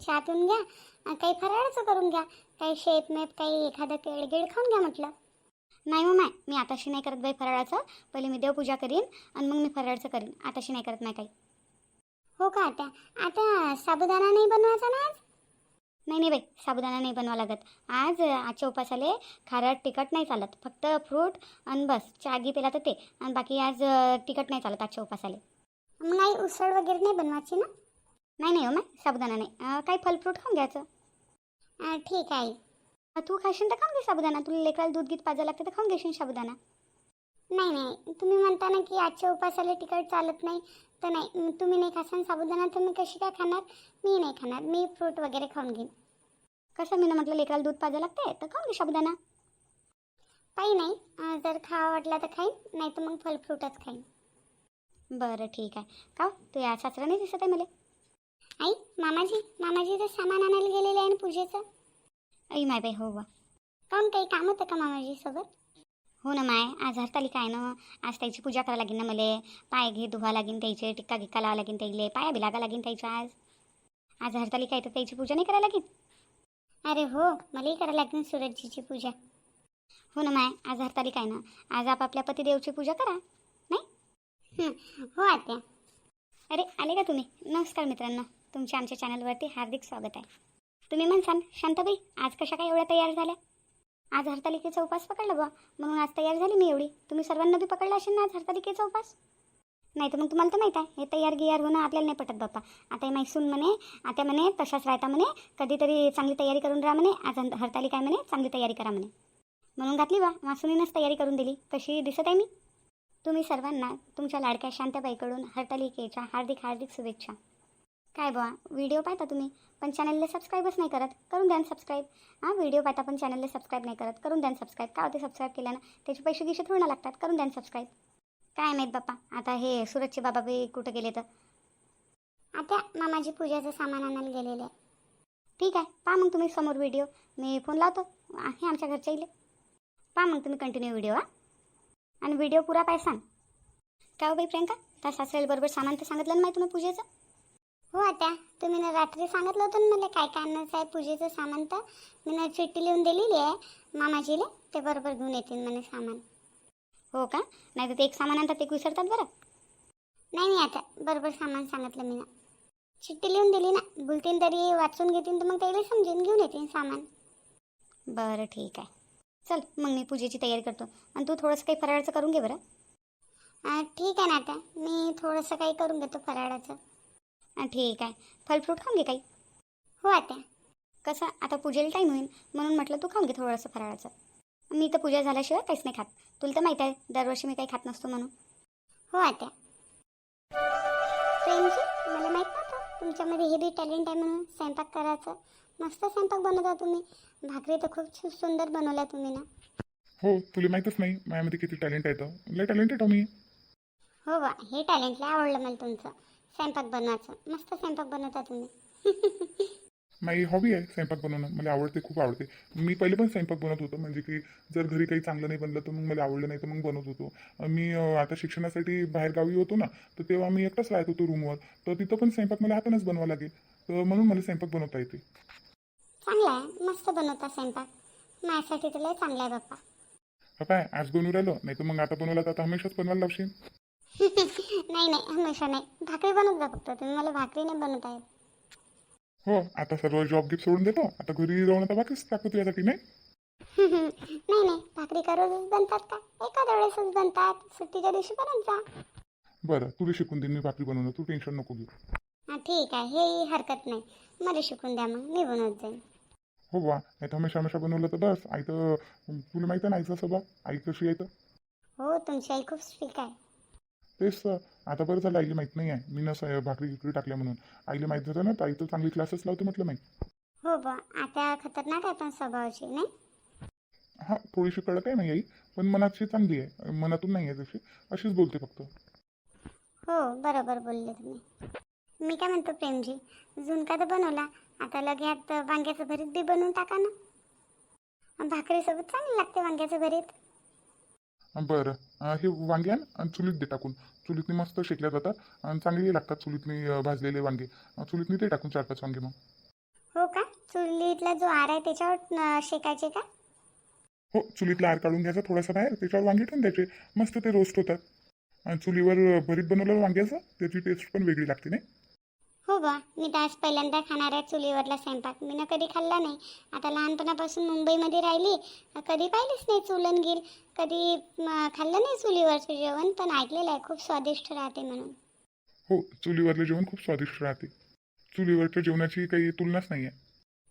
चहा पिऊन घ्या काही फराळाचं करून घ्या. काही शेप मेप काही एखादं केळ गिळ खाऊन घ्या म्हटलं. नाही हो माय मी आताशी नाही करत बाई फराळाचं. पहिले मी देवपूजा करीन आणि मग मी फराळाचं करीन. आताशी नाही करत नाही काही. हो का आता? आता साबुदाणा नाही बनवायचा ना आज? नाही नाही बाई साबुदाणा नाही बनवा लागत. आज आजच्या उपासाले खारट तिखट नाही चालत. फक्त फ्रूट आणि बस. चागी पेला तर ते. आणि बाकी आज तिखट नाही चालत आजच्या उपासाले. मग नाही उसळ वगैरे नाही बनवायची ना? नाही नाही हो मॅ साबुदाणा नाही. काही फल फ्रूट खाऊन घ्यायचं. ठीक आहे. तू खाशील तर खाऊन घे साबुदाणा. तुला लेकराला दूध गीत पाजायला लागतं तर खाऊन घेशील साबुदाणा. नाही नाही. तुम्ही म्हणता ना की आजच्या उपासाला तिखट चालत नाही. तर नाही तुम्ही नाही खासान साबुदाणा तर मी कशी काय खाणार? मी नाही खाणार. मी फ्रूट वगैरे खाऊन घेईन. कसं? मी ना म्हटलं लेकराला दूध पाजायला लागते तर खाऊन घे साबुदाणा. काही नाही. जर खावा वाटला तर खाईन नाही तर मग फल फ्रूटच खाईन. बरं ठीक आहे. का? तू या सासरा नाही दिसत आहे मला. आई मामाजी मामाजी तर सामान आणायला गेलेले आहे ना पूजेचं. आई माय बाई हो बा काऊन काही काम होतं का मामाजी सोबत हो ना माय. आज हरतालिका आहे ना. आज त्याची पूजा करावं लागेल ना मले. पाय घे धुवा लागेन त्याचे टिक्का गिक्का लावा लागेन त्याइले पाया बी लागा लागेन त्याच्या आज. आज हरतालिका आहे तर त्याची पूजा नाही करायला लागेल? अरे हो मलाही करायला लागेल सूरजजीची पूजा. हो ना माय. आज हरतालिका आहे ना. आज आपापल्या पतिदेवची पूजा करा. नाही? हं, हो आत्या. अरे आले का तुम्ही? नमस्कार मित्रांनो. तुमच्या आमच्या चॅनलवरती हार्दिक स्वागत आहे. तुम्ही म्हणसान शांताबाई आज कशा काय एवढ्या तयार झाल्या? आज हरतालिकेचा उपास पकडला बा म्हणून आज तयार झाली मी एवढी. तुम्ही सर्वांना बी पकडला असेल ना आज हरतालिकेचा उपास? नाही तर मग तुम्हाला तर माहीत आहे हे तयार गियार होणं आपल्याला नाही पटत बाप्पा. आता हे माहिसून म्हणे आता म्हणे तशाच राहता म्हणे कधीतरी चांगली तयारी करून राहा म्हणे आज हरतालिका आहे म्हणे चांगली तयारी करा म्हणे. म्हणून घातली बा मासुनीनंच तयारी करून दिली. कशी दिसत आहे मी? तुम्ही सर्वांना तुमच्या लाडक्या शांताबाईकडून हरतालिकेच्या हार्दिक हार्दिक शुभेच्छा. काय बुवा? व्हिडिओ पाहता तुम्ही? पण चॅनलला सबस्क्राईबच नाही करत. करून द्या सबस्क्राईब हां व्हिडिओ पाहता पण चॅनलला सबस्क्राईब नाही करत. करून द्या सबस्क्राईब का होते सबस्क्राईब केल्यानं? त्याचे पैसे गिशे थोडं लागतात. करून द्या सबस्क्राईब काय माहीत बाप्पा? आता हे सुरतचे बाबा बी कुठं गेले तर? आता मामाजी पूजाचं सामान आणायला गेलेलं. आहे ठीक आहे. पहा मग तुम्ही समोर व्हिडिओ मी फोन लावतो. आहे आमच्या घरच्या इले. पहा मग तुम्ही कंटिन्यू व्हिडिओ हा. आणि व्हिडिओ पुरा पाय सांग. काय हो बाई प्रियंका? त्या सासऱ्याला बरोबर सामान तर सांगितलं ना माहिती तुम्ही पूजेचं? हो आता तुम्ही ना रात्री सांगितलं होतं ना मला काय काय आणायचं आहे पूजेचं सामान तर. मी ना चिठ्ठी लिहून दिलेली आहे मामाजीला ते बरोबर घेऊन येतील म्हणे सामान. हो का? नाही तर ते एक सामान आणतात ते विसरतात बरं. नाही नाही आता बरोबर सामान सांगितलं मी ना. चिठ्ठी लिहून दिली ना बोलतीन तरी वाचून घेतील तर मग त्याला समजून घेऊन येतील सामान. बरं ठीक आहे. चल मग मी पूजेची तयारी करतो. आणि तू थोडंसं काही फराळाचं करून घे बरं. ठीक आहे ना आता. मी थोडंसं काही करून घेतो फराळाचं. ठीक आहे. फल फ्रूट खाऊन घे काही हो आता कसं आता पूजेला टाईम होईल म्हणून म्हटलं तू खाऊन घे थोडंसं फराळाचं. मी तर पूजा झाल्याशिवाय काहीच नाही खात. तुला तर माहीत आहे दरवर्षी मी काही खात नसतो म्हणून. हो आता प्रेमजी मला माहीत नव्हतं तुमच्यामध्ये हे बी टॅलेंट आहे म्हणून स्वयंपाक करायचं. मस्त स्वयंपाक बनवता तुम्ही. भाकरी तर खूप सुंदर बनवल्या तुम्ही ना. हो तुला माहीतच नाही माझ्यामध्ये किती टॅलेंट आहे तर लय टॅलेंटेड आहे मी. हो बा. हे टॅलेंट लय आवडलं मला तुमचं. स्वयंपाक बनवायचं. मस्त स्वयंपाक बनवता तुम्ही. माझी हॉबी आहे स्वयंपाक बनवणं. मला आवडते खूप आवडते. मी पहिले पण स्वयंपाक बनवत होतो. म्हणजे की जर घरी काही चांगलं नाही बनलं तर मग मला आवडलं नाही तर मग बनवत होतो. मी आता शिक्षणासाठी बाहेर गावी होतो ना तर तेव्हा मी एकटाच राहत होतो रूमवर तर तिथं पण स्वयंपाक मला हातानंच बनवावं लागेल. तर म्हणून मला स्वयंपाक बनवता येते. चांगला आहे. मस्त बनवता स्वयंपाक. माझ्यासाठी तर लय चांगला आहे बाप्पा. काय आज बनवू राहिलो. नाही तर मग आता बनवला तर आता हमेशाच बनवायला लावशील? नाही नाही हमेशा नाही. भाकरी बनवत जा फक्त. तुम्ही मला भाकरी नाही बनवता येत हो आता सर्व जॉब गिफ्ट सोडून देतो. आता घरी जाऊन आता बाकीच टाकतो तुझ्यासाठी नाही? नाही नाही. भाकरी का रोजच बनतात का? एखाद्या वेळेसच बनतात. सुट्टीच्या दिवशी बनत जा. बरं तुला शिकून देईन मी भाकरी बनवणं. तू टेन्शन नको घेऊ. हां ठीक आहे. हेही हरकत नाही. मला शिकून द्या मग. मी बनवत जाईन. हो बा नाही तर हमेशा हमेशा बनवलं तर बस. आई तर तुला माहिती आहे ना आईचा स्वभाव? आई कशी आहे तर? हो तुमची आई खूप स्ट्रिक आहे. तेच तर. आता बरं झालं आईला माहीत नाही आहे मी नसं भाकरी गिकरी टाकल्या म्हणून. आईला माहीत झालं ना तर आई तर चांगली क्लासेस लावते म्हटलं माहीत हो बा आता खतरनाक आहे पण स्वभावाची नाही? हां थोडीशी कळत आहे नाही आई पण मनाची चांगली आहे. मनातून नाही आहे तशी अशीच बोलते फक्त. हो बरोबर बोलले तुम्ही. मी काय म्हणतो प्रेमजी झुणका तर बनवला आता लगेच वांग्याचं भरीत बी बनवून टाका ना. भाकरीसोबत चांगलं लागते वांग्याचं भरीत. बरं. अं, हे वांगे आण आणि चुलीत दे टाकून. चुलीतनी मस्त शेकल्या जातात आणि चांगले लागतात चुलीतनी भाजलेले वांगे. चुलीतनी ते टाकून चार पाच वांगे मग. हो का? चुलीतला जो आर आहे त्याच्यावर शेकायचे का? हो चुलीतला आर काढून घ्यायचा थोडासा बाहेर त्याच्यावर वांगे ठेवून द्यायचे. मस्त ते रोस्ट होतात. आणि चुलीवर भरीत बनवलं वांग्याचं त्याची टेस्ट पण वेगळी लागते नाही? बा मी तर आज पहिल्यांदा खाणार आहे चुलीवरला स्वयंपाक. मी ना कधी खाल्ला नाही. आता लहानपणापासून मुंबईमध्ये राहिली. कधी पाहिलीच नाही चुलन गिल कधी खाल्लं नाही चुलीवरचं जेवण पण ऐकलेलं आहे खूप स्वादिष्ट राहते म्हणून. हो चुलीवरलं जेवण खूप स्वादिष्ट राहते. चुलीवरच्या जेवणाची काही तुलनाच नाही आहे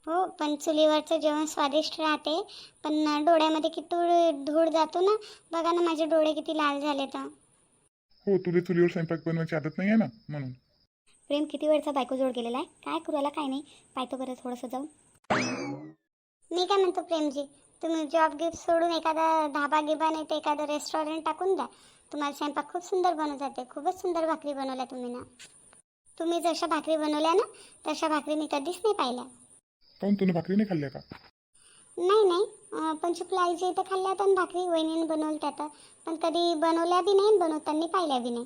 हो पण चुलीवरचं जेवण स्वादिष्ट राहते. पण डोळ्यामध्ये किती धूळ धूळ जातो ना बघा ना माझे डोळे किती लाल झाले तर हो तुला चुलीवर स्वयंपाक बनवायची आदत नाही आहे ना म्हणून. प्रेम किती वेळचा बायको जोड गेलेला आहे? काय करू आला काय नाही? पाहतो बरं थोडंसं जाऊन. मी काय म्हणतो प्रेमजी तुम्ही जॉब गिफ्ट सोडून एखादा धाबा गिबा नाही तर एखादं रेस्टॉरंट टाकून द्या. तुम्हाला स्वयंपाक खूप सुंदर बनवत जाते खूपच सुंदर भाकरी बनवल्या तुम्ही ना. तुम्ही जशा भाकरी बनवल्या ना तशा भाकरी मी कधीच नाही पाहिल्या. काहून तुला भाकरी नाही खाल्ल्या का? नाही नाही. पंचकुला आईच्या इथं खाल्ल्या तर भाकरी वहिनीने बनवल्या तर पण कधी बनवल्या बी नाही बनवताना पाहिल्या बी नाही.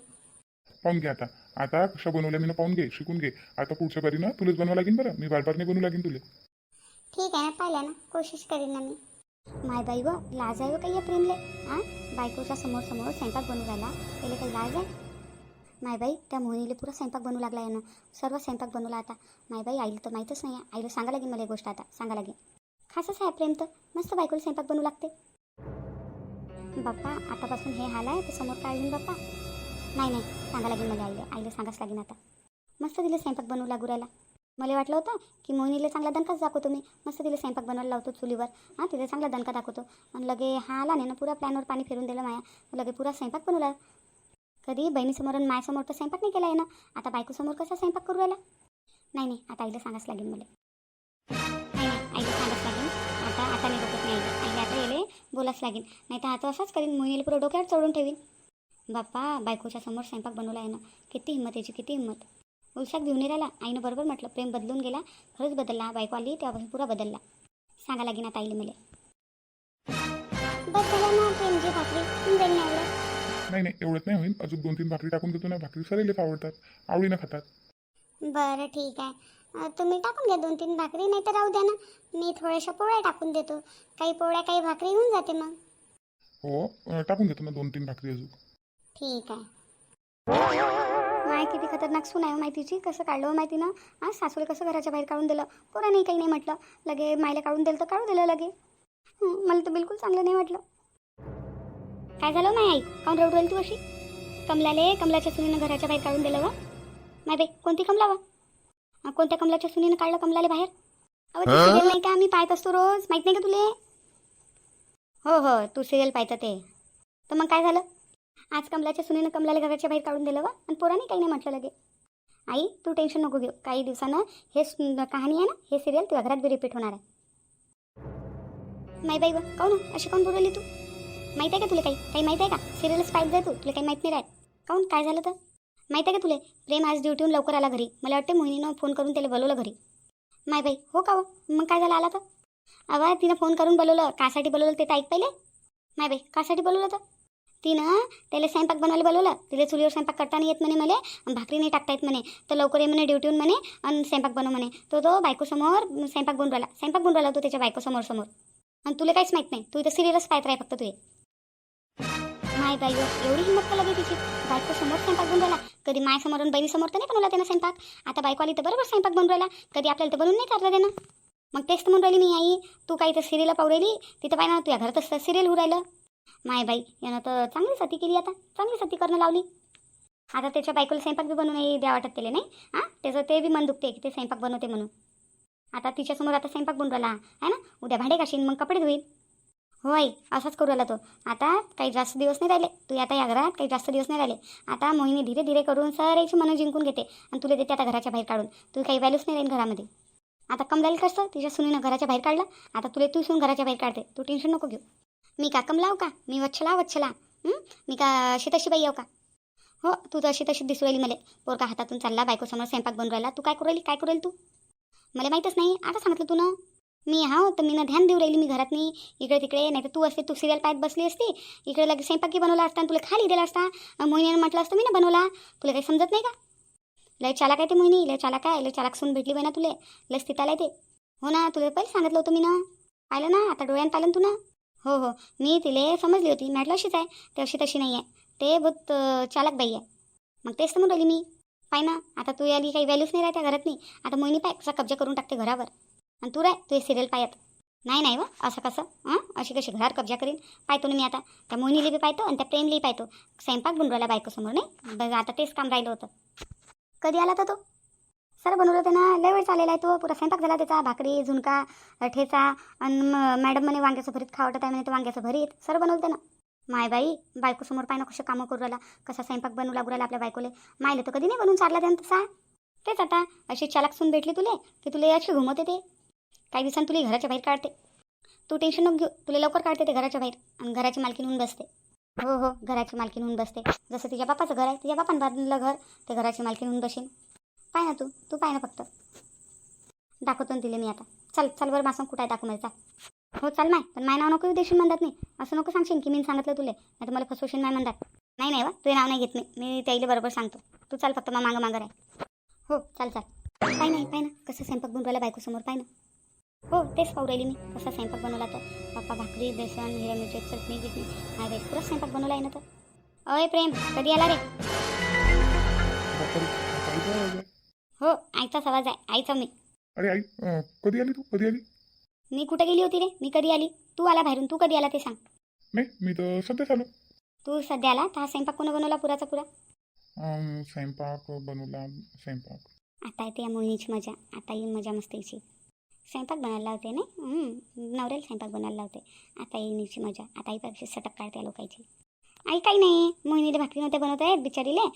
पाहून घे आता. आता कशा बनवल्या मी ना पाहून घे शिकून घे. आता पुढच्या बारी ना तुलाच बनवा लागेल बरं. मी बार नाही बनवू लागेल तुला. ठीक आहे ना पाहिल्या ना? कोशिश करीन ना मी. माय बाई व लाज आहे व काही या प्रेमले. आ? बायकोच्या समोर समोर स्वयंपाक बनवू राहिला. त्याला काही लाज आहे? माय बाई त्या मोहिनीला पुरा स्वयंपाक बनवू लागला यानं. सर्व स्वयंपाक बनवला आता. माय बाई आईला तर माहीतच नाही आहे. आईला सांगा लागेल मला गोष्ट आता. सांगा लागेल खासच आहे प्रेम तर. मस्त बायकोला स्वयंपाक बनवू लागते. बाप्पा आतापासून हे हाल आहे तर समोर काय होईल बाप्पा? नाही नाही सांगा लागेल मला आईला. आईला सांगाच लागेल आता. मस्त तिला स्वयंपाक बनवू लागू राहिला. मला वाटलं होतं की मोहिनीला चांगला दणकाच दाखवतो मी. मस्त तिला स्वयंपाक बनवायला लावतो चुलीवर. हां तिला चांगला दणका दाखवतो. आणि लगे हा आला नाही ना पुरा प्लॅनवर पाणी फिरून दिलं माया. लगे पुरा स्वयंपाक बनवला. कधी बहिणीसमोर आणि मायासमोर तर स्वयंपाक नाही केला आहे ना. आता बायकोसमोर कसा स्वयंपाक करू राहिला? नाही नाही आता आईला सांगाच लागेल मला. नाही आईला सांगाच लागेल. आता आता नाही बघत नाही आईला आता येले बोलाच लागेल. नाही तर आता असंच करीन. मोहिनीला पुरं डोक्यावर चढून ठेवीन. बाप्पा बायकोच्या समोर स्वयंपाक बनवला आहे ना. किती हिंमत याची किती हिंमत. उलशाक घेऊन राहिला आईनं बरोबर म्हटलं प्रेम बदलून गेला. खरंच बदलला. बायको आली तेव्हापासून पुरा बदलला. सांगा लागेन आता आईले मला. बस झालं ना प्रेमची भाकरी. होऊन जाईल ना एवढं नाही नाही एवढंच नाही होईल. अजून दोन तीन भाकरी टाकून देतो ना. भाकरी सरेलेच आवडतात. आवडीनं खातात. बरं ठीक आहे. अं, तुम्ही टाकून घ्या दोन तीन भाकरी नाही तर राहू द्या ना. मी थोड्याशा पोळ्या टाकून देतो. काही पोळ्या काही भाकरी होऊन जाते मग. हो अं, टाकून देतो ना दोन तीन भाकरी अजून. ठीक आहे. माय किती खतरनाक सून आहे हो माहितीची. कसं काढलं हो माहिती ना हां सासूला कसं घराच्या बाहेर काढून दिलं? पोरा नाही काही नाही म्हटलं. लगे मायला काढून दिलं तर काढून दिलं लगे. हं, मला तर बिलकुल चांगलं नाही वाटलं. काय झालं माय आई? काऊन रडू तू अशी? कमलाले कमलाच्या सुनीनं घराच्या बाहेर काढून दिलं वा. माय बाई कोणती कमला वा? कोणत्या कमलाच्या सुनीनं काढलं कमलाले बाहेर? अहो ती सिरियल नाही का मी पाहत असतो रोज? माहीत नाही का तुले? हो हो तू सिरियल पाहतं ते. तर मग काय झालं? आज कमलाच्या सुनेनं कमलाला घराच्या बाहेर काढून दिलं वा आणि पोराने काही नाही म्हटलं लगे. आई तू टेन्शन नको घेऊ. काही दिवसानं हे कहाणी आहे ना हे सिरियल तुझ्या घरात बी रिपीट होणार आहे. माई बाई वा काऊन हो? अशी काऊन बोलवली तू? माहीत आहे का तुला काही? काही माहीत आहे का? सिरियलच पाहिजे जाय तू. तुला काही माहीत नाही राहत. काऊन काय झालं तर? माहीत आहे का तुला? प्रेम आज ड्युटीहून लवकर आला घरी. मला वाटते मोहिनीनं फोन करून त्याला बोलवलं घरी. माय बाई हो का हो? मग काय झालं आला तर? अवा तिनं फोन करून बोलवलं. कासाठी बोलवलं ते तर ऐक पहिले. माय बाई कासाठी बोलवलं तर? तिनं त्याला स्वयंपाक बनवायला बोलवलं तिला चुलीवर स्वयंपाक करता नाही येत म्हणे मला आणि भाकरी नाही टाकता येत म्हणे तर लवकर ये म्हणे ड्युटीहून म्हणे आणि स्वयंपाक बनव म्हणे तो तो बायकोसमोर स्वयंपाक बनवून राहिला स्वयंपाक बनवून राहिला तो त्याच्या बायकोसमोर समोर आणि तुला काहीच माहीत नाही तू इथं सिरियलच पाहत राही फक्त तुझे माय बाई एवढी हिंमत का लगे तिची बायको समोर स्वयंपाक बनवून राहिला कधी मायासमोर आणि बहिणीसमोर तर नाही बनवला त्यानं स्वयंपाक आता बायको आली तर बरोबर स्वयंपाक बनवून राहिला कधी आपल्याला तर बनवून नाही करता त्यानं मग तेच तर म्हणून राहिली मी आई तू काही तर सिरियल पाहू राहिली तिथं पाहिजे ना तुझ्या घरातच सिरियल होऊ राहिलं माय बाई यानं तर चांगली सती केली आता. चांगली सती करणं लावली. आता त्याच्या बायकोला स्वयंपाक बी बनवून द्या वाटत त्याला नाही? हां? त्याचं ते बी मन दुखते की ते स्वयंपाक बनवते म्हणून. आता तिच्यासमोर आता स्वयंपाक बनून राहिला आहे ना? उद्या भांडे काशीन मग कपडे धुईल हो आई असाच करू राहिला तो. आता काही जास्त दिवस नाही राहिले. तू आता या घरात काही जास्त दिवस नाही राहिले. आता मोहिनी धीरे धीरे करून सरायची मनं जिंकून घेते आणि तुला देते आता घराच्या बाहेर काढून. तू काही व्हॅल्यूच नाही राहील घरामध्ये. आता कमलाईल कसं तिच्या सुनीनं घराच्या बाहेर काढलं. आता तुला तू सुन घराच्या बाहेर काढते. तू टेन्शन नको घेऊ. मी का कमलाव का? मी वच्छला वच्छला. मी का अशी तशी बाई येऊ का? हो तू तर अशी तशी दिसू राहिली मला. पोरका हातातून चालला बायकोसमोर स्वयंपाक बनू राहिला. तू काय करू राहिली? काय करू राहिली तू? मला माहीतच नाही. आता सांगितलं तू ना मी हा तर मी ना ध्यान देऊ राहिली मी घरात नाही इकडे तिकडे नाही तर तू असते तू सिरियल पाहत बसली असती. इकडे लगेच स्वयंपाकी बनवला असता आणि तुला खाली दिला असता. अं, मोहिनीनं म्हटलं असतं मी ना बनवला. तुला काही समजत नाही का? लय चालाक आहे ते मोहिनी लय चालाक आहे. लय चालाक सून भेटली बाई ना तुले. लस तिथाला आहे ते. हो ना तुला पहिले सांगितलं होतं मी ना पाहिलं ना आता डोळ्यात आलं तू ना हो हो. मी तिले समजली होती. म्हटलं अशीच आहे. ते अशी तशी नाही आहे ते बहुत चालक बाई आहे. मग तेच तर म्हणून राहिली मी. पाय ना आता तू याली काही व्हॅल्यूच नाही राहत्या घरात नाही. आता मोहिनी पाय कसा कब्जा करून टाकते घरावर. आणि तू राय तू हे सिरियल पायत. नाही नाही व असं कसं? हां अशी कशी घरावर कब्जा करीन? पाहतो ना मी आता. त्या मोहिनीला बी पाहतो आणि त्या प्रेमलाही पाहतो. स्वयंपाक बनवून राहिला बायकोसमोर नाही? बघ आता तेच काम राहिलं होतं. कधी आला तर तो? सर बनवलं होतं ना लय वेळ चाललेला आहे तो. पुरा स्वयंपाक झाला त्याचा भाकरी झुणका ठेचा आणि मॅडम म्हणे वांग्याचं भरीत खावटत आहे म्हणे ते वांग्याचं भरीत. सर बनवलं होतं ना. माय बाई बायकोसमोर पाहिनं कशा कामं करू राहिला. कसा स्वयंपाक बनवू लागू राहिला आपल्या बायकोले. मायला तर कधी नाही बनवून चालला त्यानं तसा. तेच आता अशी चालाक सून भेटली तुले की तुले अशी घुमवते ते काही दिवसांनी तुला घराच्या बाहेर काढते. तू टेन्शन नको घेऊ तुला लवकर काढते ते घराच्या बाहेर. आणि घराची मालकीन होऊन बसते. हो हो घराची मालकीन होऊन बसते. जसं तिच्या बापाचं घर आहे तिच्या बापान बांधलं घर ते घराची मालकीन होऊन बसेन. पाय ना तू तू पाय ना फक्त. दाखवतो दिले मी आता. चल चल बरं मासं कुठं आहे दाखव मला चाल. हो चाल माय पण माय नाव नको येऊ देशील म्हणतात नाही असं नको सांगशील की मी सांगितलं तुले. नाही तर मला फसवशील माय म्हणतात. नाही नाही वा तुझे नाव नाही घेत मी. मी त्याईले बरोबर सांगतो. तू चाल फक्त मग मागं मागं राय हो चाल चाल. पाय नाही पाय ना. कसं स्वयंपाक बनवून राहिला बायकोसमोर पाय ना. हो तेच पाहू राहिली मी. कसा स्वयंपाक बनवला तर. पप्पा भाकरी बेसन हिरा मिरची चटणी गिटणी. नाही बाई पुरा स्वयंपाक बनवला आहे ना तर. अय प्रेम कधी आला रे? हो आईचाच आवाज आहे. आईचा मी. अरे आई अं, कधी आली तू? कधी आली? मी कुठे गेली होती रे? मी कधी आली? तू आला बाहेरून. तू कधी आला ते सांग. नाही मी तर सध्याच आलो तू सध्या आला? तर हा स्वयंपाक कोण बनवला? पुराचा पुरा? अं, स्वयंपाक बनवला स्वयंपाक. आता येते या मोहिनीची मजा. आता येईल मजा मस्तीची. स्वयंपाक बनायला लावते ना हं, नवऱ्याला स्वयंपाक बनायला लावते आता येईल मजा. आता आई पेक्षा सटक काढते या लोकांची. आई काही नाही. मोहिनीला भाकरी नव्हत्या बनवत आहेत बिचारीले.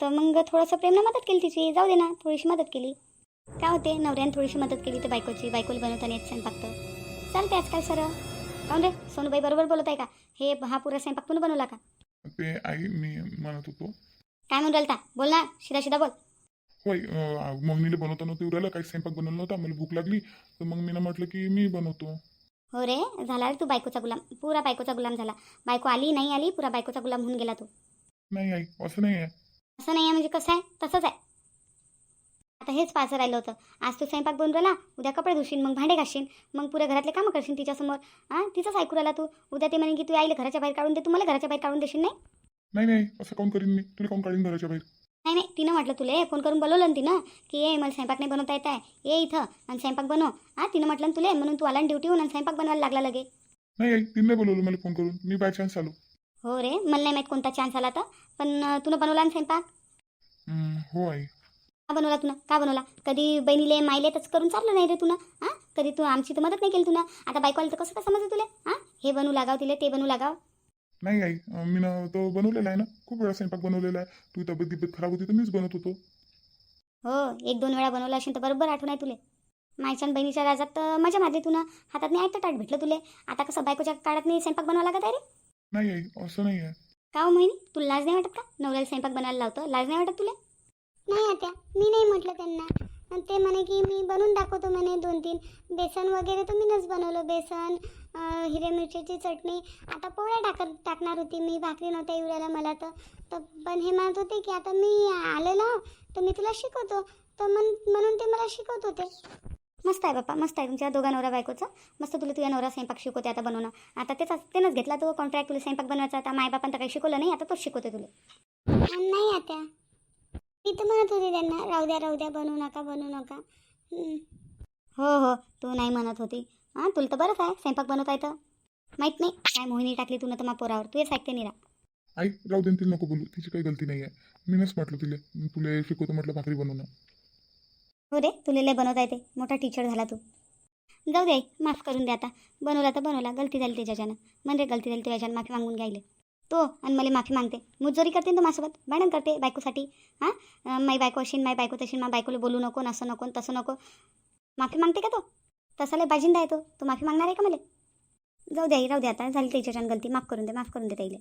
तर मग थोडंसं प्रेमनं मदत केली तिची. जाऊ दे ना थोडीशी मदत केली. काय होते नवऱ्याने थोडीशी मदत केली तर बायकोची. बायकोला बनवताना येत स्वयंपाक तर. चालते आजकाल सर काऊन रे सोनूबाई बरोबर बोलत आहे का? हे हा पुरा स्वयंपाक तुम्ही बनवला का? ते आई मी म्हणत होतो. काय म्हणून राहिलता? बोल ना शिदा शिदा बोल. होय मोहिनीला बनवताना ते उरायला काही स्वयंपाक बनवला नव्हता. मला भूक लागली. तर मग मी म्हटलं की मी बनवतो. हो रे झाला रे तू बायकोचा गुलाम. पुरा बायकोचा गुलाम झाला. बायको आली नाही आली पुरा बायकोचा गुलाम होऊन गेला तू. नाही आई असं नाही आहे असं नाही आहे म्हणजे कसं आहे? तसंच आहे. आता हेच पाहायचं राहिलं होतं. आज तू स्वयंपाक बनवून राहिला उद्या कपडे धुशील मग भांडे घासशील मग पुऱ्या घरातले कामं करशील तिच्यासमोर. हां तिचंच ऐकू राहिला तू. उद्या ते म्हणे की तू आईला घराच्या बाहेर काढून दे तू मला घराच्या बाहेर काढून देशील नाही? नाही नाही असं काऊन करीन मी? तुला काऊन काढीन घराच्या बाहेर? नाही नाही तिनं म्हटलं तुले फोन करून बोलवलं ना तिनं की ये मला स्वयंपाक नाही बनवता येत आहे. ये इथं आणि स्वयंपाक बनव. हां तिनं म्हटलं ना तुले म्हणून तू आला ड्युटीहून आणि स्वयंपाक बनवायला लागला लगे. नाही आई तिने बोलवलं मला फोन करून. मी बाय चान्स आलो. हो रे मला नाही माहीत कोणता चान्स आला तर पण अं, तुनं बनवला ना स्वयंपाक? हं, हो आई. का बनवला तुला का बनवला? कधी बहिणीले मायले तच करून चाललं नाही रे तुला हां? कधी तू आमची तर मदत नाही केली तुला आता बायकोला तर कसं काय समजलं तुला हां? हे बनवू लागाव तिले ते बनवू लागाव. नाही आई मी ना तो बनवलेला आहे ना. खूप वेळा स्वयंपाक बनवलेला आहे. तुझी तब्येत गिब्येत खराब होती तर मीच बनवत होतो. हो एक दोन वेळा बनवला असेल तर बरोबर आठवण आहे तुले. मायच्या आणि बहिणीच्या राजात तर मजा मारली तुला हातात नाही ऐकतं ताट भेटलं तुले. आता कसं बायकोच्या काळात नाही स्वयंपाक बनवावा लागत आहे रे? नाही आई असं नाही आहे. का हो मोहिनी? तुला लाज नाही वाटत का? नवऱ्याला स्वयंपाक बनायला लावतो. लाज नाही वाटत तुला? नाही आता मी नाही म्हटलं त्यांना. आणि ते म्हणे की मी बनवून दाखवतो म्हणे दोन तीन. बेसन वगैरे तर मीनच बनवलं. बेसन हिरव्या मिरचीची चटणी. आता पोळ्या टाकत टाकणार होती मी भाकरी नव्हत्या येऊ मला तर. तर पण हे म्हणत होते की आता मी आलेलो तर मी तुला शिकवतो. तर म्हण म्हणून ते मला शिकवत होते. मस्त आहे बाप्पा मस्त आहे तुमच्या दोघा नवरा बायकोचं. मस्त तुला तुझ्या नवरा स्वयंपाक शिकवते आता बनवणं. आता तेच त्यानंच घेतला तो कॉन्ट्रॅक्ट तुला स्वयंपाक बनवायचा. आता मायबापान काही शिकवलं नाही आता तोच शिकवते तुला. नाही आता. मी तर म्हणत होते त्यांना राहू द्या राहू द्या बनवू नका बनवू नका. हो हो तू नाही म्हणत होती. हां तुला तर बरंच आहे. स्वयंपाक बनवता येतं माहीत नाही. काय मोहिनी टाकली तू ना तर मा पोरावर. तू हेच ऐकते निरा. आई राहू दे तिला नको बोलू. तिची काही गलती नाही आहे मीनच म्हटलं तिला. तुला शिकवतो म्हटलं भाकरी बनवणं. हो रे तुला लय बनवता येते. मोठा टीचर झाला तू. जाऊ दे माफ करून दे आता. बनवला तर बनवला. गलती झाली त्याच्यानं. म्हण रे गलती झाली त्याच्यानं. माफी मागून घ्यायले. तो आणि मला माफी मागते. मुजोरी करते ना तो माझ्यासोबत? भांडण करते बायकोसाठी? हां? माई बायको असेल माई बायको तशी मा बायकोला बोलू नको न असं नको तसं नको. माफी मागते का तो? तसा लय बाजिंदा आहे तो. तो माफी मागणार आहे का मला? जाऊ दे आई राहू दे आता. झाली त्याच्यानं गलती. माफ करून दे माफ करून दे ताईले.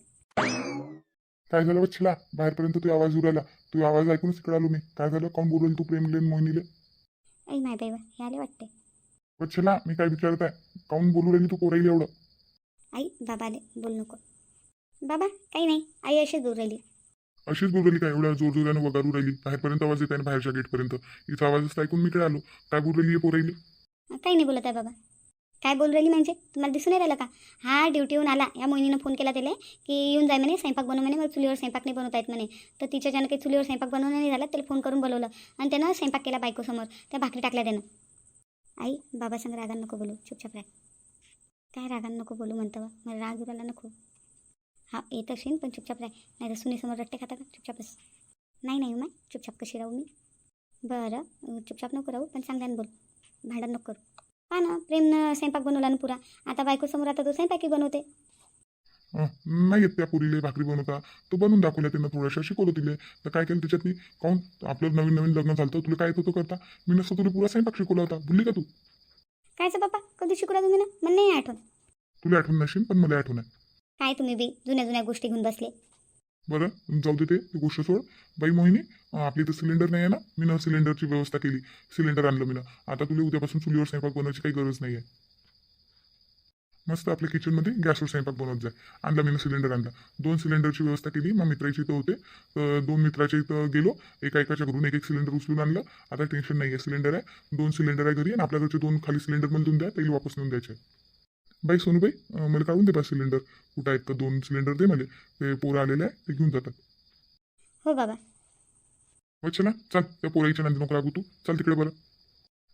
काय झालं बच्छला बाहेरपर्यंत तू आवाज उरायला तू आवाज ऐकूनच इकडे आलो मी. काय झालं? काऊन बोलवलं तू प्रेमले न मोहिनीले? आई माय बाई हे आले वाटते बच्छला मी काय विचारत आहे? काऊन बोलू राहिली तू पोराईला एवढं? आई बाबा आले बोल नको. बाबा काही नाही. आई अशीच दूर राहिली. अशीच बोलली काय? एवढ्या जोर जोरानं वगारू राहिली. बाहेरपर्यंत आवाज येत आहे बाहेरच्या गेटपर्यंत. इथं आवाजच ऐकून मी इकडे आलो. काय बोल राहिली पोरायली काही नाही बोलत आहे बाबा. काय बोल राहिली म्हणजे? तुम्हाला दिसून नाही राहिलं का? हा ड्युटीहून आला. या मोहिनीनं फोन केला त्याला की येऊन जाय म्हणे स्वयंपाक बनव म्हणे मला चुलीवर स्वयंपाक नाही बनवता येत म्हणे. तर तिच्या ज्यानं काही चुलीवर स्वयंपाक बनवणं नाही झाला त्याला फोन करून बोलवलं. आणि त्यानं स्वयंपाक केला बायकोसमोर. त्या भाकरी टाकल्या त्यानं. आई बाबासंग रागान नको बोलू. चुपचाप राग काय रागान नको बोलू म्हणतं मला राग उराला नको. हा येत असेल पण चुपचाप राय नाही तर सुनीसमोर रट्टे खाता का? चुपचापच नाही नाही मग चुपचाप कशी राहू मी? बरं चुपचाप नको राहू पण चांगल्यानं बोल. भांडण नको करू. पहा ना प्रेमनं स्वयंपाक बनवला ना पुरा. आता बायकोसमोर आता तो स्वयंपाकी बनवते. नाही येत त्या पुरीले भाकरी बनवता. तो बनवून दाखवल्या त्यांना थोड्याशा शिकवलं तिले. तर काय केलं त्याच्यात मी काऊन आपलं नवीन नवीन लग्न झालं होतं, तुला काय येत होतं करता? मी नसतं तुला पुरा स्वयंपाक शिकवला होता. भुलली का तू? कायचं बाप्पा? कधी शिकवला तुम्ही ना? मला नाही आठवण तुला आठवण नसेल पण मला आठवण आहे. काय तुम्ही बी जुन्या जुन्या गोष्टी घेऊन बसले. बरं जाऊ दे ते ती गोष्ट सोड. बाई मोहिनी आपली तर सिलेंडर नाही आहे ना? मी ना सिलेंडरची व्यवस्था केली. सिलेंडर आणलं मी ना. आता तुला उद्यापासून चुलीवर स्वयंपाक बनवायची काही गरज नाही आहे मस्त आपल्या किचनमध्ये गॅसवर स्वयंपाक बनवत जाय आणला मी सिलेंडर आणला. दोन सिलेंडरची व्यवस्था केली. मग मित्राची इथं होते. तर दोन मित्राच्या इथं गेलो. एका एकाच्या घरून एक एक सिलेंडर उचलून आणलं. आता टेन्शन नाही आहे सिलेंडर आहे दोन सिलेंडर आहे घरी. आणि आपल्या घरचे दोन खाली सिलेंडर मला देऊन द्या. त्याला वापस नेऊन द्यायचे. बाई सोनूबाई अं, मला काढून दे बा सिलेंडर कुठं आहेत? तर दोन सिलेंडर दे मला ते पोरं आलेले आहे ते घेऊन जातात. हो बाबा. वच्छ ना चल. त्या पोराईच्या नंतर नको लागू तू. चल तिकडे बरं.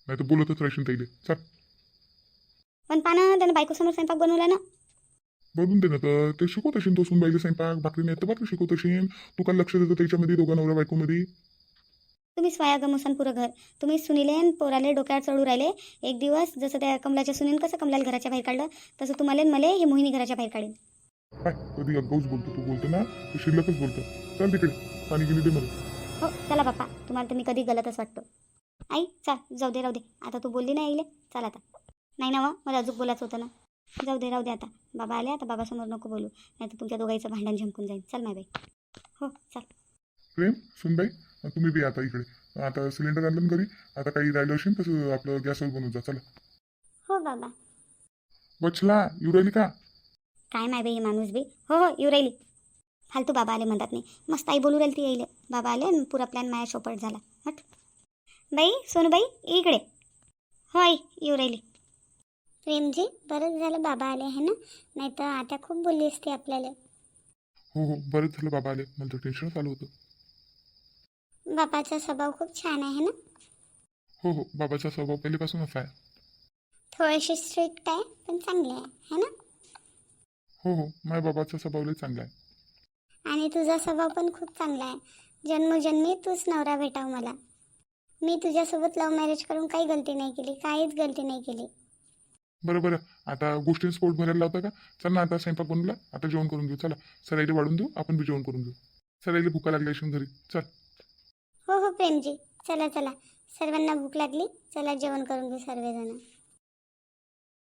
नाही तर बोलतच राहशील ताईले चल. पण पाना त्यानं बायकोसमोर स्वयंपाक बनवला ना. बोलून दे ना तर. ते शिकवत असेल तो सुनबाईले स्वयंपाक भाकरी नाही तर भाकरी शिकवत असेल. तू काल लक्ष देतो त्याच्यामध्ये दोघा नवरा बायकोमध्ये. तुम्ही स्वया गमोसन पुरं घर. तुम्ही सुनीले पोराले डोक्यावर चढू राहिले. एक दिवस जसं त्या कमलाच्या सुनीन कसं कमलाला घराच्या बाहेर काढलं तसं तुम्हाला मला ही मोहिनी घराच्या बाहेर काढेल काय? कधी अगाऊच बोलतो तू? बोलतो ना? तू शिल्लकच बोलतो. चल तिकडे. पाणी गिनी दे मला. हो चला बाप्पा. तुम्हाला मी कधी गलतच वाटतो. आई चल. जाऊ दे राहू दे. आता तू बोलली नाही आईले. चल आता. नाही ना वा मला अजून बोलायचं होतं ना. जाऊ दे राहू दे आता. बाबा आले आता बाबासमोर नको बोलू. नाही तर तुमच्या दोघांचं भांडण झंपून जाईल. चल माय बाई. हो चल. प्रेम सुनबाई? तुम्ही बी आता इकडे. आता सिलेंडर आणलं घरी आता काही राहिलं असेल तसं आपलं गॅसवर बनवून जा चला. हो बाबा. वचला येऊ राहिली का? काय माय बाई माणूस बी. हो हो येऊ राहिली. फालतू बाबा आले म्हणतात नाही. मस्त आई बोलू राहिली ती येईल बाबा आले आणि पुरा प्लॅन माया चोपट झाला. हट. बाई सोनूबाई ये इकडे. हो आई येऊ राहिली. प्रेमजी बरंच झालं बाबा आले आहे ना? नाही तर आता खूप बोलली असते आपल्याला. हो हो बरंच झालं बाबा आले. मला तर टेन्शनच आलं होतं. बाबाचा स्वभाव खूप छान आहे ना? हो हो. बाबाचा स्वभाव पहिल्यापासूनच आहे. थोडीशी स्ट्रिक्ट आहे पण चांगली आहे है ना? हो हो. माझ्या बाबाचा स्वभाव लय चांगला आहे. आणि तुझा स्वभाव पण खूप चांगला आहे. जन्मोजन्मी तूच नवरा भेटाव मला. मी तुझ्यासोबत लव्ह मॅरेज करून काही गलती नाही केली काहीच गलती नाही केली. बरं बरं. आता गोष्टी स्पोर्ट भरायला लावता का? चल ना आता स्वयंपाक बनवला आता जेवण करून घेऊ. चला. सराईला वाढून देऊ. आपण बी जेवण करून घेऊ. सराईला भुका लागली असेल घरी. चल. हो हो प्रेमजी. चला चला. सर्वांना भूक लागली. चला जेवण करून घेऊ सर्वजण.